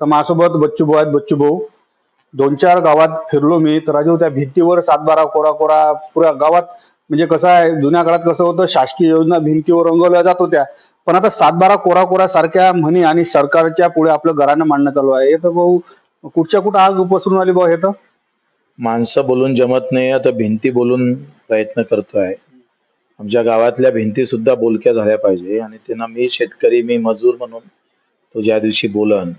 तर माझ्यासोबत बच्चू भाऊ आहेत. बच्चू भाऊ दोन चार गावात फिरलो मी. तर राजू त्या भिंतीवर सातबारा कोरा कोरा पुऱ्या गावात म्हणजे कसं आहे जुन्या काळात कसं होतं शासकीय योजना भिंतीवर रंगवल्या जात होत्या. पण आता सातबारा कोरा कोरा सारख्या म्हणी आणि सरकारच्या पुढे आपलं घरानं मांडणं चालू आहे. हे तर भाऊ कुठच्या कुठं आग पसरून आली भाऊ हे तर? माणसं बोलून जमत नाही. आता भिंती बोलून प्रयत्न करतोय. आमच्या गावातल्या भिंती सुद्धा बोलक्या झाल्या पाहिजे. आणि त्यांना मी शेतकरी मी मजूर म्हणून तो ज्या दिवशी बोलन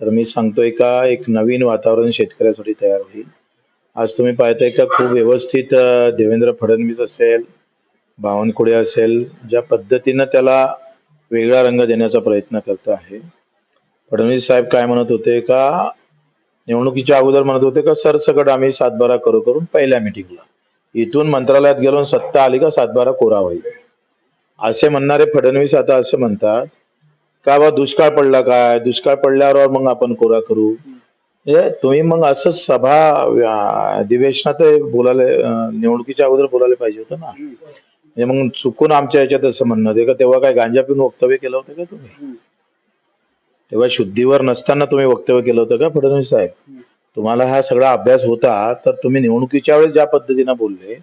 तर मी सांगतोय का एक नवीन वातावरण शेतकऱ्यासाठी तयार होईल. आज तुम्ही पाहताय का खूप व्यवस्थित देवेंद्र फडणवीस असेल बावनकुळे असेल ज्या पद्धतीनं त्याला वेगळा रंग देण्याचा प्रयत्न करत आहे. फडणवीस साहेब काय म्हणत होते का निवडणुकीच्या अगोदर म्हणत होते का सरसकट आम्ही सातबारा करू करून पहिल्या मिटिंगला. इथून मंत्रालयात गेलो सत्ता आली का सातबारा कोरा होईल. असे म्हणणारे फडणवीस आता असे म्हणतात का बा दुष्काळ पडला काय? दुष्काळ पडल्यावर मग आपण कोरा करू? तुम्ही मग असं सभा अधिवेशनात बोलायला निवडणुकीच्या अगोदर बोलायला पाहिजे होतं ना. म्हणजे मग चुकून आमच्या याच्यात असं म्हणणं का तेव्हा काय गांजा पिऊन वक्तव्य केलं होतं का तुम्ही? तेव्हा शुद्धीवर नसताना तुम्ही वक्तव्य केलं होतं का फडणवीस साहेब? तुम्हाला हा सगळा अभ्यास होता तर तुम्ही निवडणुकीच्या वेळेस ज्या पद्धतीनं बोलले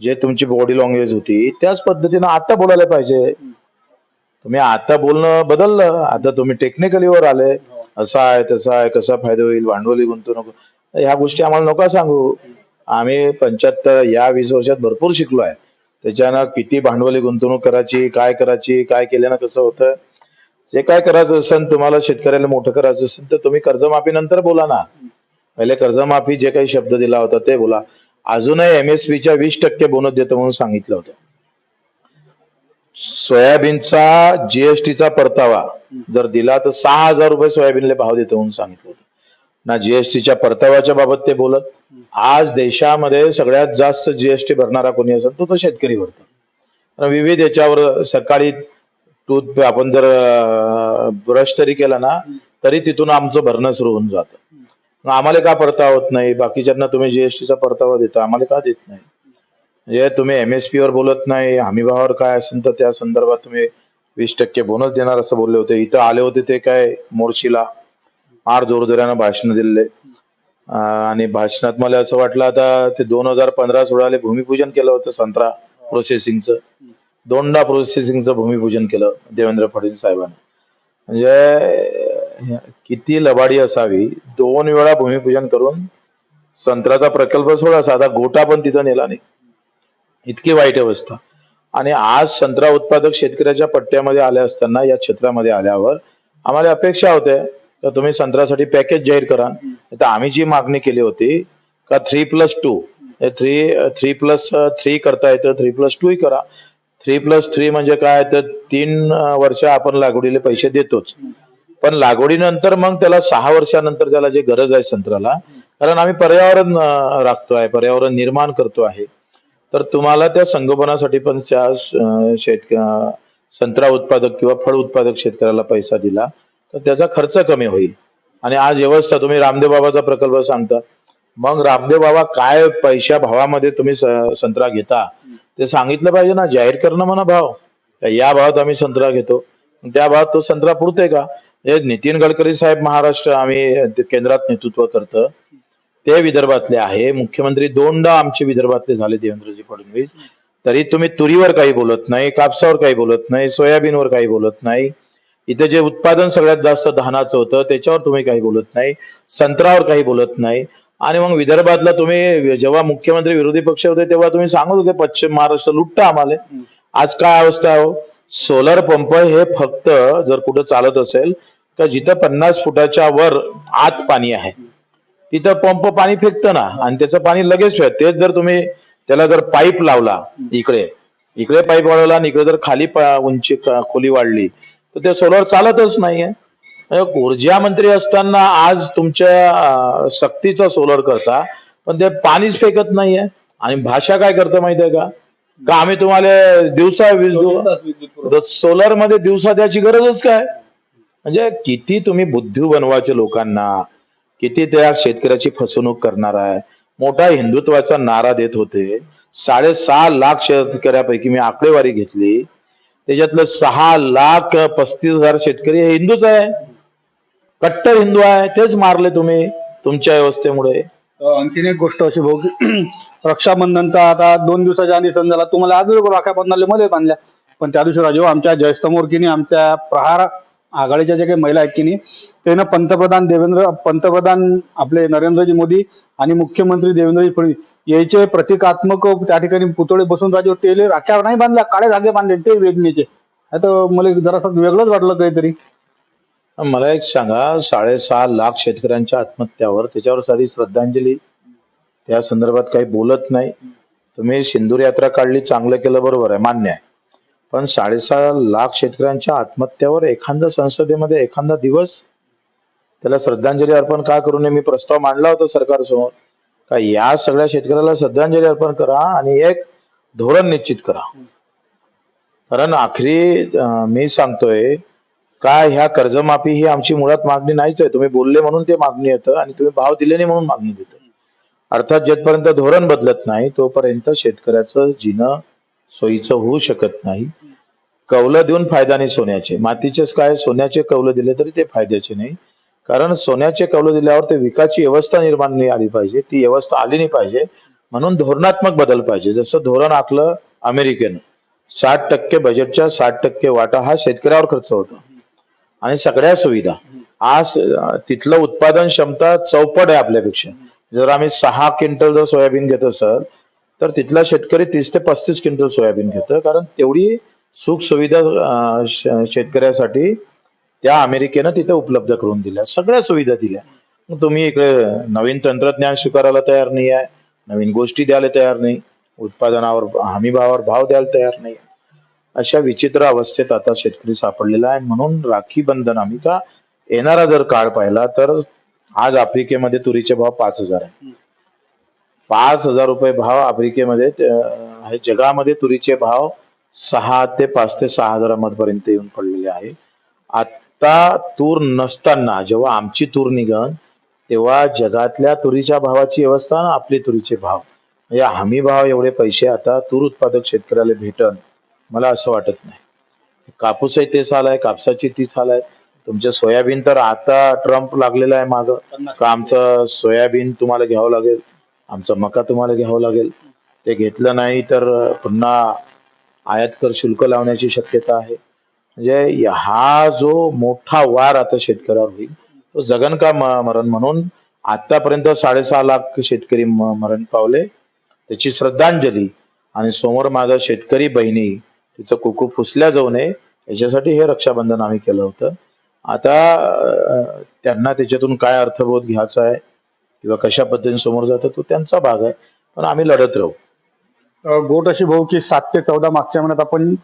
जे तुमची बॉडी लँग्वेज होती त्याच पद्धतीनं आता बोलायला पाहिजे. तुम्ही आता बोलणं बदललं. आता तुम्ही टेक्निकली वर आले. असं आहे तसं आहे कसा फायदा होईल भांडवली गुंतवणूक ह्या गोष्टी आम्हाला नका सांगू. आम्ही पंच्याहत्तर या वीस वर्षात भरपूर शिकलो आहे. त्याच्यानं किती भांडवली गुंतवणूक करायची काय करायची काय केल्यानं कसं होतं? जे काय करायचं असेल तुम्हाला शेतकऱ्याला मोठं करायचं असेल तर तुम्ही कर्जमाफी नंतर बोला ना. पहिले कर्जमाफी जे काही शब्द दिला होता ते बोला. अजूनही एमएसपीच्या वीस टक्के बोनस देतो म्हणून सांगितलं होतं. सोयाबीनचा जीएसटीचा परतावा जर दिला तर सहा हजार रुपये सोयाबीनला भाव देतो म्हणून सांगितलं होतं. ना जीएसटीच्या परताव्याच्या बाबत ते बोलत आज देशामध्ये सगळ्यात जास्त जीएसटी भरणारा कोणी असेल तो तो शेतकरी भरतो. विविध याच्यावर सकाळी टूथ आपण जर ब्रश तरी केला ना तरी तिथून आमचं भरणं सुरू होऊन जातं. आम्हाला का परतावा होत नाही? बाकीच्यांना तुम्ही जीएसटीचा परतावा देता आम्हाला का देत नाही? म्हणजे तुम्ही एम एस पी वर बोलत नाही हमी भावावर काय असेल तर त्या संदर्भात तुम्ही वीस टक्के बोनस देणार असं बोलले होते. इथं आले होते ते काय मोर्शीला फार जोरजोऱ्यानं भाषण दिले आणि भाषणात मला असं वाटलं आता ते दोन हजार पंधरा सोळाले भूमिपूजन केलं होतं संत्रा प्रोसेसिंगचं दोनदा प्रोसेसिंगचं भूमिपूजन केलं देवेंद्र फडणवीस साहेबांनी. म्हणजे किती लबाडी असावी दोन वेळा भूमिपूजन करून संत्र्याचा प्रकल्प सोडा साधा गोटा पण तिथं नेला नाही. इतकी वाईट अवस्था. आणि आज संत्रा उत्पादक शेतकऱ्याच्या पट्ट्यामध्ये आले असताना या क्षेत्रामध्ये आल्यावर आम्हाला अपेक्षा होत्या तर तुम्ही संत्र्यासाठी पॅकेज जाहीर करा. तर आम्ही जी मागणी केली होती का three plus two three three plus three करता येतं थ्री प्लस टू ही करा. थ्री प्लस थ्री म्हणजे काय? तर तीन वर्ष आपण लागवडीला पैसे देतोच. पण लागवडीनंतर मग त्याला सहा वर्षानंतर त्याला जे गरज आहे संत्र्याला कारण आम्ही पर्यावरण राखतो आहे पर्यावरण निर्माण करतो आहे तर तुम्हाला त्या संगोपनासाठी पण त्या शेतक संत्रा उत्पादक किंवा फळ उत्पादक शेतकऱ्याला पैसा दिला तर त्याचा खर्च कमी होईल. आणि आज व्यवस्था तुम्ही रामदेव बाबाचा प्रकल्प सांगता मग रामदेव बाबा काय पैशा भावामध्ये तुम्ही संत्रा घेता ते सांगितलं पाहिजे ना जाहीर करणं म्हणा भाव. या भावात आम्ही संत्रा घेतो. त्या भावात तो संत्रा पुरते का? हे नितीन गडकरी साहेब महाराष्ट्र आम्ही केंद्रात नेतृत्व करतं. ते विदर्भातले आहे. मुख्यमंत्री दोनदा आमचे विदर्भातले झाले देवेंद्रजी फडणवीस. तरी तुम्ही तुरीवर काही बोलत नाही कापसावर काही बोलत नाही सोयाबीनवर काही बोलत नाही. इथे जे उत्पादन सगळ्यात जास्त धानाचं होतं त्याच्यावर तुम्ही काही बोलत नाही. संत्र्यावर काही बोलत नाही. आणि मग विदर्भातला तुम्ही जेव्हा मुख्यमंत्री विरोधी पक्ष होते तेव्हा तुम्ही सांगत होते पश्चिम महाराष्ट्र लुटता आम्हाला. आज काय अवस्था आहे हो? सोलर पंप हे फक्त जर कुठं चालत असेल तर जिथं पन्नास फुटाच्या वर आत पाणी आहे. तिथं पंप पाणी फेकतं ना आणि त्याचं पाणी लगेच फेक तेच जर तुम्ही त्याला जर पाईप लावला इकडे इकडे पाईप वाढवला आणि इकडे जर खाली उंची खोली वाढली तर ते सोलर चालतच नाहीये. म्हणजे ऊर्जा मंत्री असताना आज तुमच्या सक्तीचा सोलर करता पण ते पाणीच फेकत नाहीये. आणि भाषा काय करतं माहितीये का? का आम्ही तुम्हाला दिवसा वीज देऊ? सोलरमध्ये दिवसा त्याची गरजच काय? म्हणजे किती तुम्ही बुद्धी बनवायचे लोकांना किती त्या शेतकऱ्याची फसवणूक करणार आहे? मोठा हिंदुत्वाचा नारा देत होते. साडेसहा लाख शेतकऱ्यापैकी मी आकडेवारी घेतली. त्याच्यातलं सहा लाख पस्तीस हजार शेतकरी हे हिंदूच आहे. कट्टर हिंदू आहे. तेच मारले तुम्ही तुमच्या व्यवस्थेमुळे. आणखीन एक गोष्ट अशी भाऊ रक्षाबंधनचा आता दोन दिवसाच्या आधी सण झाला. तुम्हाला आज राख्या बांधले मध्ये बांधल्या. पण त्या दिवशी राजू हो, आमच्या जयस्तमोर की आमच्या प्रहार आघाडीच्या ज्या काही महिला आहेत की नाही त्यांना पंतप्रधान देवेंद्र पंतप्रधान आपले नरेंद्रजी मोदी आणि मुख्यमंत्री देवेंद्रजी फडणवीस याचे प्रतिकात्मक त्या ठिकाणी पुतळे बसून राजे होते. राख्या नाही बांधल्या काळे धागे बांधले ते वेदनेचे. आता मला जरासं वेगळंच वाटलं काहीतरी. मला एक सांगा साडेसहा लाख शेतकऱ्यांच्या आत्महत्यावर त्याच्यावर साधी श्रद्धांजली त्या संदर्भात काही बोलत नाही. तुम्ही सिंदूर यात्रा काढली चांगलं केलं बरोबर आहे मान्य आहे. पण साडेसहा लाख शेतकऱ्यांच्या आत्महत्यावर एखादा संसदेमध्ये एखादा दिवस त्याला श्रद्धांजली अर्पण का करू नये? मी प्रस्ताव मांडला होता सरकारसमोर. का या सगळ्या शेतकऱ्याला श्रद्धांजली अर्पण करा आणि एक धोरण निश्चित करा. कारण आखरी मी सांगतोय का ह्या कर्जमाफी ही आमची मुळात मागणी नाहीच आहे. तुम्ही बोलले म्हणून ते मागणी येतं आणि तुम्ही भाव दिले नाही म्हणून मागणी देतो. अर्थात जेथपर्यंत धोरण बदलत नाही तोपर्यंत शेतकऱ्याचं जिणं सोयीचं होऊ शकत नाही. कवलं देऊन फायदा नाही सोन्याचे. मातीचेच काय सोन्याचे कवलं दिले तरी ते फायद्याचे नाही. कारण सोन्याचे कवलं दिल्यावर ते विकाची व्यवस्था निर्माण नाही आली पाहिजे. ती व्यवस्था आली नाही पाहिजे. म्हणून धोरणात्मक बदल पाहिजे. जसं धोरण आखलं अमेरिकेनं. साठ टक्के बजेटच्या साठ टक्के वाटा हा शेतकऱ्यावर खर्च होतो. आणि सगळ्या सुविधा. आज तिथलं उत्पादन क्षमता चौपट आहे आपल्यापेक्षा. जर आम्ही सहा क्विंटल जर सोयाबीन घेत सर तर तिथला शेतकरी तीस ते पस्तीस क्विंटल सोयाबीन घेतो. कारण तेवढी सुख सुविधा शेतकऱ्यासाठी त्या अमेरिकेनं तिथे उपलब्ध करून दिल्या. सगळ्या सुविधा दिल्या. मग तुम्ही इकडे नवीन तंत्रज्ञान स्वीकारायला तयार नाही आहे. नवीन गोष्टी द्यायला तयार नाही. उत्पादनावर हमी भावावर भाव द्यायला तयार नाही. अशा विचित्र अवस्थेत आता शेतकरी सापडलेला आहे. म्हणून राखी बंधन आम्ही का येणारा जर काळ पाहिला तर आज आफ्रिकेमध्ये तुरीचे भाव पाच हजार आहे पाच हजार रुपये भाव आफ्रिकेमध्ये जगामध्ये तुरीचे भाव सहा ते पाच ते सहा हजारापर्यंत येऊन पडलेले आहे. आता तूर नसताना जेव्हा आमची तूर निघन तेव्हा जगातल्या तुरीच्या भावाची व्यवस्था ना आपले तुरीचे भाव. म्हणजे हमी भाव एवढे पैसे आता तूर उत्पादक शेतकऱ्याला भेटन मला असं वाटत नाही. कापूसही तेच हाल आहे कापसाची तीच हाल आहे. तुमचे सोयाबीन तर आता ट्रम्प लागलेला आहे माग. का आमचं सोयाबीन तुम्हाला घ्यावं लागेल? आमचा मका तुम्हाला घ्यावं लागेल. ते घेतलं नाही तर पुन्हा आयात कर शुल्क लावण्याची शक्यता आहे. म्हणजे हा जो मोठा वार आता शेतकऱ्यावर होईल तो जगन का म- मरण म्हणून आतापर्यंत साडेसहा लाख शेतकरी म- मरण पावले. त्याची श्रद्धांजली आणि समोर माझा शेतकरी बहिणी तिचं कुकू पुसल्या जाऊ नये याच्यासाठी हे रक्षाबंधन आम्ही केलं होतं. आता त्यांना त्याच्यातून काय अर्थबोध घ्यायचा आहे किंवा कशा पद्धतीने समोर जातं तो त्यांचा भाग आहे. पण आम्ही लढत राहू. गोट अशी भाऊ की सात ते चौदा मागच्या महिन्यात आपण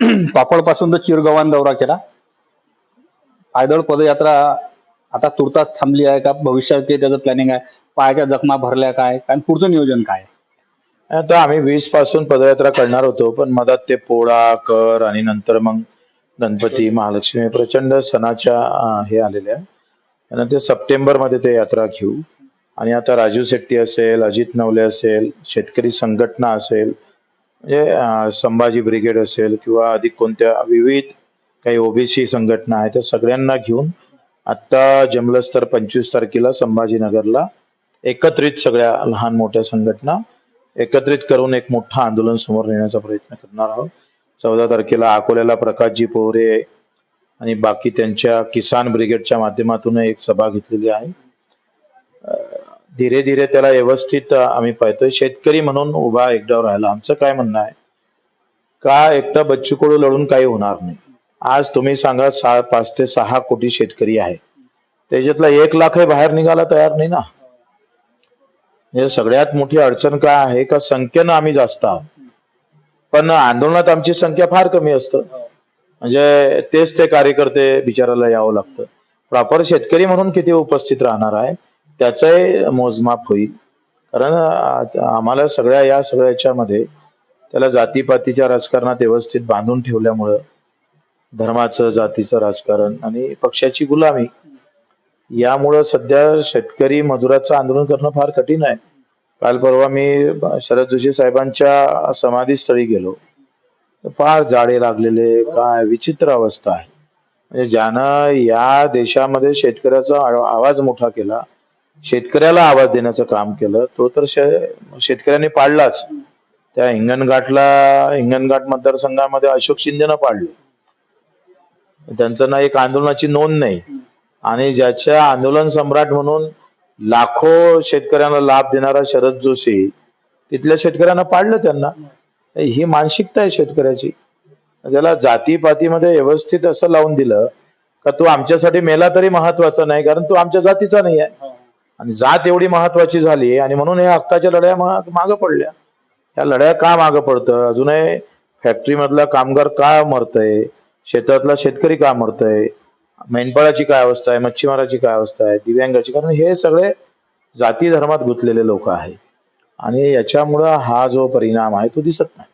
पापडपासून तर चिरगव्हाण दौरा केला. पायदळ पदयात्रा आता तुर्तास थांबली आहे का? भविष्यात त्याचं प्लॅनिंग आहे? पायाच्या जखमा भरल्या काय? आणि पुढचं नियोजन काय? आता आम्ही वीसपासून पदयात्रा करणार होतो पण मधात ते पोळा कर आणि नंतर मग गणपती महालक्ष्मी प्रचंड सणाच्या हे आलेल्या आहे. त्यानंतर सप्टेंबरमध्ये ते यात्रा घेऊ. आणि आता राजू शेट्टी असेल अजित नवले असेल शेतकरी संघटना असेल म्हणजे संभाजी ब्रिगेड असेल किंवा अधिक कोणत्या विविध काही ओबीसी संघटना आहेत त्या सगळ्यांना घेऊन आत्ता जमलंच तर पंचवीस तारखेला संभाजीनगरला एकत्रित सगळ्या लहान मोठ्या संघटना एकत्रित करून एक मोठं आंदोलन समोर नेण्याचा प्रयत्न करणार आहोत. चौदा तारखेला अकोल्याला प्रकाशजी पोहरे आणि बाकी त्यांच्या किसान ब्रिगेडच्या माध्यमातून एक सभा घेतलेली आहे. धीरे धीरे त्याला व्यवस्थित आम्ही पाहतोय. शेतकरी म्हणून उभा एकदा राहिला. आमचं काय म्हणणं आहे? का एकटा बच्चू कडू लढून काही होणार नाही? आज तुम्ही सांगा सहा पाच ते सहा कोटी शेतकरी आहे. त्याच्यातला एक लाखही बाहेर निघायला तयार नाही ना? म्हणजे सगळ्यात मोठी अडचण काय आहे? का संख्येनं आम्ही जास्त आहोत? पण आंदोलनात आमची संख्या फार कमी असतं. म्हणजे तेच ते कार्यकर्ते बिचाराला यावं लागतं. प्रॉपर शेतकरी म्हणून किती उपस्थित राहणार आहे? त्याचंही मोजमाप होईल. कारण आ- आम्हाला सगळ्या या सगळ्या याच्यामध्ये त्याला जातीपातीच्या राजकारणात व्यवस्थित बांधून ठेवल्यामुळं धर्माचं जातीचं राजकारण आणि पक्षाची गुलामी यामुळं सध्या शेतकरी मजुराचं आंदोलन करणं फार कठीण आहे. काल परवा मी शरद जोशी साहेबांच्या समाधीस्थळी गेलो. तर फार जाळे लागलेले काय विचित्र अवस्था आहे. म्हणजे ज्यानं या देशामध्ये शेतकऱ्याचा आवाज मोठा केला शेतकऱ्याला आवाज देण्याचं काम केलं. तो तर शे- शेतकऱ्यांनी पाडलाच. त्या हिंगणघाटला हिंगणघाट मतदारसंघामध्ये अशोक शिंदेनं पाडलं. त्यांचं ना एक आंदोलनाची नोंद नाही. आणि ज्याच्या आंदोलन सम्राट म्हणून लाखो शेतकऱ्यांना लाभ देणारा शरद जोशी तिथल्या शेतकऱ्यांना पाडलं त्यांना. ही मानसिकता आहे शेतकऱ्याची. त्याला जातीपातीमध्ये व्यवस्थित असं लावून दिलं का तू आमच्यासाठी मेला तरी महत्त्वाचा नाही कारण तू आमच्या जातीचा नाही आहे. आणि जात एवढी महत्वाची झाली आणि म्हणून हे हक्काच्या लढ्या मागं पडल्या. या लढ्या का मागं पडतं? अजूनही फॅक्टरी मधला कामगार का मरतय? शेतातला शेतकरी का मरतय? मेंढपाळाची काय अवस्था आहे? मच्छीमाराची काय अवस्था आहे? दिव्यांगाची? कारण हे सगळे जाती धर्मात गुंतलेले लोक आहे आणि याच्यामुळं हा जो परिणाम आहे तो दिसत नाही.